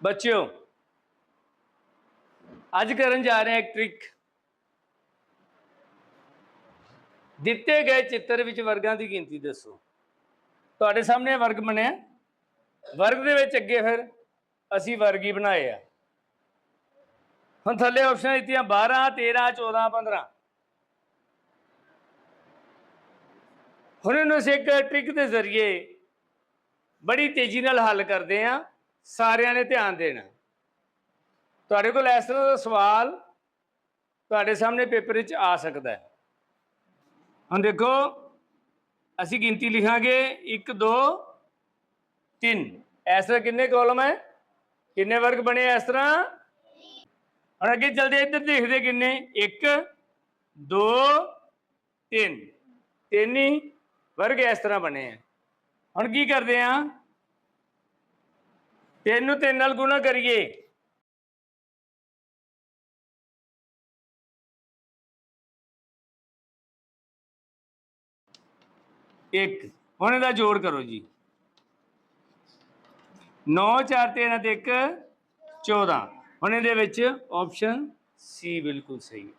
ਬੱਚਿਓ, ਅੱਜ ਕਰਨ ਜਾ ਰਹੇ ਹਾਂ ਇੱਕ ਟ੍ਰਿਕ ਦਿੱਤੇ ਗਏ ਚਿੱਤਰ ਵਿੱਚ ਵਰਗਾਂ ਦੀ ਗਿਣਤੀ ਦੱਸੋ। ਤੁਹਾਡੇ ਸਾਹਮਣੇ ਵਰਗ ਬਣਿਆ। ਵਰਗ ਦੇ ਵਿੱਚ ਅੱਗੇ ਫਿਰ ਅਸੀਂ ਵਰਗ ਹੀ ਬਣਾਏ ਆ। ਹੁਣ ਥੱਲੇ ਆਪਸ਼ਨ ਦਿੱਤੀਆਂ 12 13 14 15 ਹੁਣ ਇਹਨੂੰ ਅਸੀਂ ਇੱਕ ਟ੍ਰਿਕ ਦੇ ਜ਼ਰੀਏ ਬੜੀ ਤੇਜ਼ੀ ਨਾਲ ਹੱਲ ਕਰਦੇ ਆ ਸਾਰਿਆਂ ਨੇ ਧਿਆਨ ਦੇਣਾ। ਤੁਹਾਡੇ ਕੋਲ ਇਸ ਤਰ੍ਹਾਂ ਦਾ ਸਵਾਲ ਤੁਹਾਡੇ ਸਾਹਮਣੇ ਪੇਪਰ ਵਿੱਚ ਆ ਸਕਦਾ ਹੈ। ਹੁਣ ਦੇਖੋ, ਅਸੀਂ ਗਿਣਤੀ ਲਿਖਾਂਗੇ 1 2 3 ਇਸ ਤਰ੍ਹਾਂ ਕਿੰਨੇ ਕਾਲਮ ਹੈ? ਕਿੰਨੇ ਵਰਗ ਬਣੇ ਇਸ ਤਰ੍ਹਾਂ? ਹੁਣ ਅੱਗੇ ਚਲਦੇ ਇੱਧਰ ਦੇਖਦੇ ਕਿੰਨੇ। 1 2 3 ਤਿੰਨ ਹੀ ਵਰਗ ਇਸ ਤਰ੍ਹਾਂ ਬਣੇ ਆ। ਹੁਣ ਕੀ ਕਰਦੇ ਆ? ਤਿੰਨ ਨੂੰ ਤਿੰਨ ਨਾਲ ਗੁਣਾ ਕਰੀਏ। ਇੱਕ, ਹੁਣ ਇਹਦਾ ਜੋੜ ਕਰੋ ਜੀ। 9 4 3 ਅਤੇ 1 14 ਹੁਣ ਇਹਦੇ ਵਿੱਚ ਆਪਸ਼ਨ ਸੀ ਬਿਲਕੁਲ ਸਹੀ ਹੈ।